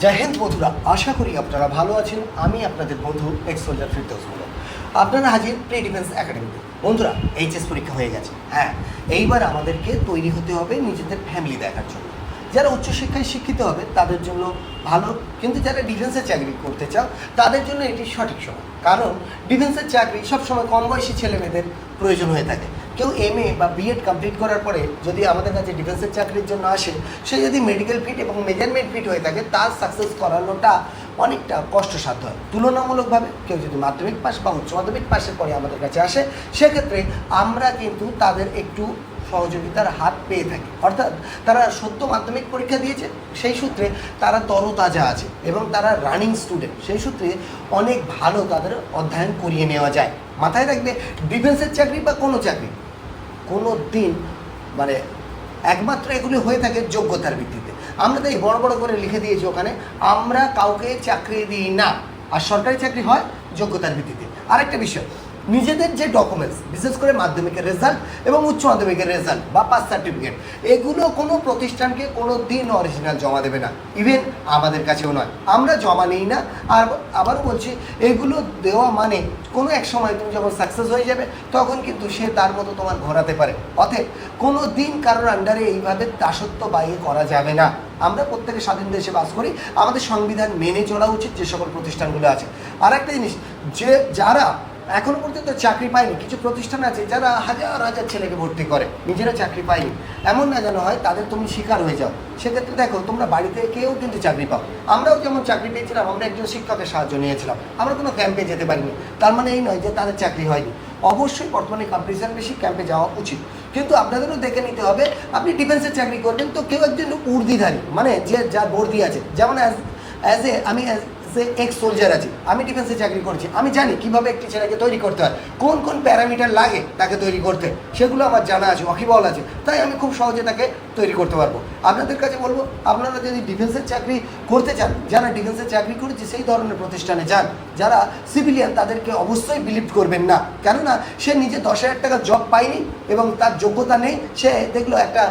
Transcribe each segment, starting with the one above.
জয় হিন্দ বন্ধুরা, আশা করি আপনারা ভালো আছেন। আমি আপনাদের বন্ধু এক্স সোলজার ফিরদৌস বলো। আপনারা হাজির প্রি ডিফেন্স একাডেমিতে বন্ধুরা এইচএস পরীক্ষা হয়ে গেছে। হ্যাঁ এইবার আমাদেরকে তৈরি হতে হবে নিজেদের ফ্যামিলি দেখার জন্য। যারা উচ্চশিক্ষায় শিক্ষিত হবে, তাদের জন্য ভালো। কিন্তু যারা ডিফেন্সের চাকরি করতে চাও, তাদের জন্য এটি সঠিক সময়। কারণ ডিফেন্সের চাকরি সবসময় কম বয়সী ছেলেমেয়েদের প্রয়োজন হয়ে থাকে। কেউ এম এ বা বিএড কমপ্লিট করার পরে যদি আমাদের কাছে ডিফেন্সের চাকরির জন্য আসে, সে যদি মেডিকেল ফিট এবং মেজারমেন্ট ফিট হয়ে থাকে, তার সাকসেস করানোটা অনেকটা কষ্টসাধ্য হয়। তুলনামূলকভাবে কেউ যদি মাধ্যমিক পাস বা উচ্চ মাধ্যমিক পাশের পরে আমাদের কাছে আসে, সেক্ষেত্রে আমরা কিন্তু তাদের একটু সহযোগিতার হাত পেয়ে থাকি। অর্থাৎ তারা সদ্য মাধ্যমিক পরীক্ষা দিয়েছে, সেই সূত্রে তারা তরতাজা আছে এবং তারা রানিং স্টুডেন্ট সেই সূত্রে অনেক ভালো তাদের অধ্যয়ন করিয়ে নেওয়া যায়। মাথায় রাখবে ডিফেন্সের চাকরি বা কোনো চাকরি? কোনো দিন মানে একমাত্র এগুলি হয়ে থাকে যোগ্যতার ভিত্তিতে। আমরা তাই বড় বড় করে লিখে দিয়েছি ওখানে, আমরা কাউকে চাকরি দিই না। আর সরকারি চাকরি হয় যোগ্যতার ভিত্তিতে। আরেকটা বিষয় নিজেদের যে ডকুমেন্টস বিশেষ করে মাধ্যমিকের রেজাল্ট এবং উচ্চ মাধ্যমিকের রেজাল্ট বা পাস সার্টিফিকেট এগুলো কোনো প্রতিষ্ঠানকে কোনো দিন অরিজিনাল জমা দেবে না। ইভেন আমাদের কাছেও নয়। আমরা জমা নিই না। আর আবারও বলছি, এগুলো দেওয়া মানে কোনো এক সময় তুমি যখন সাকসেস হয়ে যাবে, তখন কিন্তু সে তার মতো তোমার ঘোরাতে পারে। অতএব কোনো দিন কারোর আন্ডারে এইভাবে দাসত্ব বাইয়ে করা যাবে না। আমরা প্রত্যেকে স্বাধীন দেশে বাস করি। আমাদের সংবিধান মেনে চলা উচিত যে সকল প্রতিষ্ঠানগুলো আছে। আর একটা জিনিস, যে যারা এখনও পর্যন্ত চাকরি পায়নি। কিছু প্রতিষ্ঠান আছে যারা হাজার হাজার ছেলেকে ভর্তি করে। নিজেরা চাকরি পায়নি। এমন না যেন হয় তাদের তুমি শিকার হয়ে যাও। সেক্ষেত্রে দেখো, তোমরা বাড়িতে কেউ কিন্তু চাকরি পাও। আমরাও যেমন চাকরি পেয়েছিলাম, আমরা একজন শিক্ষকের সাহায্য নিয়েছিলাম। আমরা কোনো ক্যাম্পে যেতে পারিনি। তার মানে এই নয় যে তাদের চাকরি হয়নি। অবশ্যই বর্তমানে কম্পিটিশন বেশি ক্যাম্পে যাওয়া উচিত। কিন্তু আপনাদেরও দেখে নিতে হবে, আপনি ডিফেন্সের চাকরি করবেন তো কেউ একজন উর্দিধারী। মানে যে যার বর্দি আছে। যেমন অ্যাজ অ্যাজ এ আমি অ্যাজ সে এক্স সোলজার আছে। আমি ডিফেন্সে চাকরি করছি। আমি জানি কীভাবে একটি ছেলেকে তৈরি করতে হয়। কোন কোন প্যারামিটার লাগে তাকে তৈরি করতে। সেগুলো আমার জানা আছে ওয়াকিবল আছে। তাই আমি খুব সহজে তাকে তৈরি করতে পারব। আপনাদের কাছে বলব, আপনারা যদি ডিফেন্সের চাকরি করতে চান, যারা ডিফেন্সের চাকরি করেছে, সেই ধরনের প্রতিষ্ঠানে যান। যারা সিভিলিয়ান তাদেরকে অবশ্যই বিলিভ করবেন না। কেননা, সে নিজে দশ হাজার টাকা জব পায়নি এবং তার যোগ্যতা নেই। সে দেখল একটা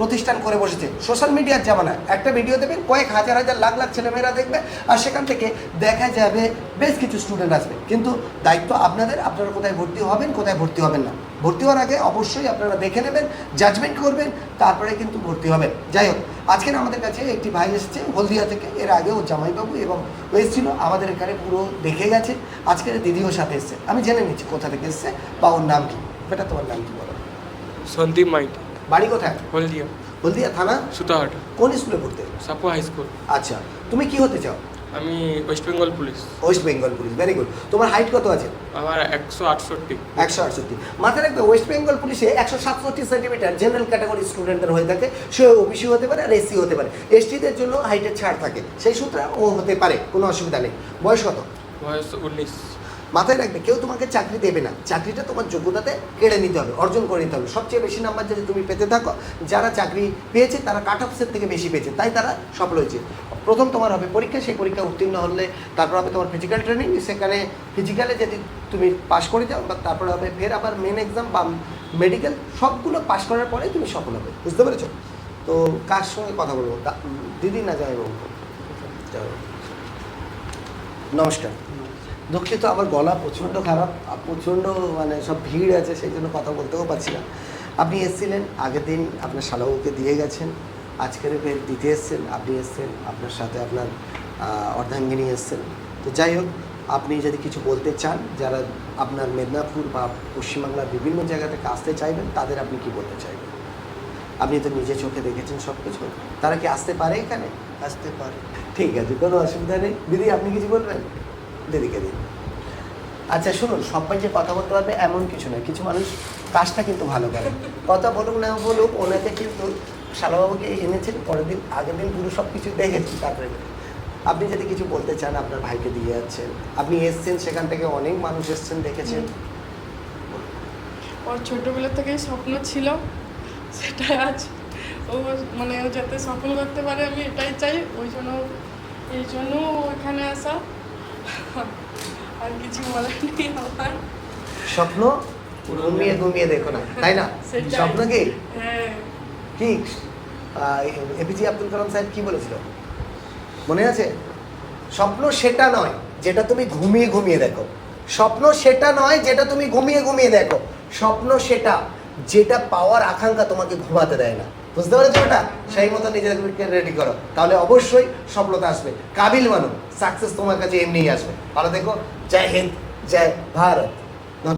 প্রতিষ্ঠান করে বসেছে। সোশ্যাল মিডিয়ার জামানা। একটা ভিডিও দেবেন কয়েক হাজার হাজার লাখ লাখ ছেলেমেয়েরা দেখবে, আর সেখান থেকে দেখা যাবে বেশ কিছু স্টুডেন্ট আসবে। কিন্তু দায়িত্ব আপনাদের, আপনারা কোথায় ভর্তি হবেন, কোথায় ভর্তি হবেন না। ভর্তি হওয়ার আগে অবশ্যই আপনারা দেখে নেবেন জাজমেন্ট করবেন, তারপরে কিন্তু ভর্তি হবেন। যাই হোক আজকের আমাদের কাছে একটি ভাই এসেছে, হলদিয়া থেকে। এর আগে ও জামাইবাবু এবং এসেছিল, আমাদের এখানে পুরো দেখে গেছে। আজকের দিদিও সাথে এসছে। আমি জেনে নিচ্ছি কোথা থেকে এসছে বা ওর নাম কি। বেটা, তোমার নাম কি বলো? সন্দীপ মাইতি। বাড়ি কোথায়? হলদিয়া। হলদিয়া থানা? সুতাহাটা। কোন স্কুলে পড়তে? Sapo high school. আচ্ছা তুমি কি হতে চাও? আমি West Bengal police. West Bengal police very good তোমার হাইট কত আছে? আমার একশো আটষট্টি। একশো আটষট্টি। মাথায় রাখবে ওয়েস্ট বেঙ্গল পুলিশে একশো সাতষট্টি সেন্টিমিটার জেনারেল ক্যাটাগরি স্টুডেন্টদের হয়ে থাকে। সে ওবিসি হতে পারে আর এসসি হতে পারে। এসটিদের জন্য হাইটের ছাড় থাকে। সেই সূত্রে ও হতে পারে কোনো অসুবিধা নেই। বয়স কত? বয়স উনিশ। মাথায় রাখবে, কেউ তোমাকে চাকরি দেবে না। চাকরিটা তোমার যোগ্যতাতে কেড়ে নিতে হবে, অর্জন করে নিতে হবে। সবচেয়ে বেশি নাম্বার যদি তুমি পেতে থাকো, যারা চাকরি পেয়েছে, তারা কাট অফসের থেকে বেশি পেয়েছে, তাই তারা সফল হয়েছে। প্রথম তোমার হবে পরীক্ষা, সেই পরীক্ষা উত্তীর্ণ হলে তারপর হবে তোমার ফিজিক্যাল ট্রেনিং সেখানে ফিজিক্যালে যদি তুমি পাশ করে যাও, বা তারপরে হবে ফের আবার মেন এক্সাম বা মেডিকেল সবগুলো পাশ করার পরে তুমি সফল হবে। বুঝতে পেরেছ? তো কার সঙ্গে কথা বলব? দিদি না যাই বাবু। নমস্কার। দুঃখিত আমার গলা প্রচণ্ড খারাপ প্রচণ্ড মানে সব ভিড় আছে সেই জন্য কথা বলতেও পারছি না। আপনি এসেছিলেন আগের দিন আপনার শালাবুকে দিয়ে গেছেন আজকের ফের দিতে এসছেন আপনি এসছেন আপনার সাথে আপনার অর্ধাঙ্গিনী এসছেন। তো যাই হোক আপনি যদি কিছু বলতে চান যারা আপনার মেদিনীপুর বা পশ্চিমবাংলার বিভিন্ন জায়গা থেকে আসতে চাইবেন তাদের আপনি কি বলতে চাইবেন? আপনি তো নিজে চোখে দেখেছেন সব কিছু তারা কি আসতে পারে এখানে? আসতে পারে। ঠিক আছে কোনো অসুবিধা নেই। দিদি আপনি কিছু বলবেন? দিদিকে দিন। আচ্ছা শুনুন, সবাই যে কথা বলতে পারবে এমন কিছু নয়। কিছু মানুষ কাজটা কিন্তু ভালো করে। কথা বলুক না বলুক, ওনাকে কিন্তু শালাবাবুকে এনেছেন, পরের দিন, আগের দিন পুরো সব কিছু দেখেছি তারপরে। আপনি যদি কিছু বলতে চান, আপনার ভাইকে দিয়ে যাচ্ছেন। আপনি এসছেন, সেখান থেকে অনেক মানুষ এসছেন দেখেছেন। ওর ছোটোবেলা থেকেই স্বপ্ন ছিল সেটাই আজ ও মানে ও যাতে সফল করতে পারে, আমি এটাই চাই। ওই জন্য, এই জন্য ওখানে আসা। আর কিছু বলার নেই আমার। স্বপ্ন? ঘুমিয়ে ঘুমিয়ে দেখো না তাই না? স্বপ্ন কি? হ্যাঁ। কি? এপিজে আব্দুল কালাম সাহেব কি বলেছিল? মনে আছে? স্বপ্ন সেটা নয় যেটা তুমি ঘুমিয়ে ঘুমিয়ে দেখো। স্বপ্ন সেটা নয় যেটা তুমি ঘুমিয়ে ঘুমিয়ে দেখো। স্বপ্ন সেটা যেটা পাওয়ার আকাঙ্ক্ষা তোমাকে ঘুমাতে দেয় না। বুঝতে পারছ ওটা সেই মতো নিজেদেরকে রেডি করো। তাহলে অবশ্যই সফলতা আসবে। কাবিল মানো সাকসেস তোমার কাছে এমনিই আসবে। ভালো দেখো জয় হিন্দ, জয় ভারত।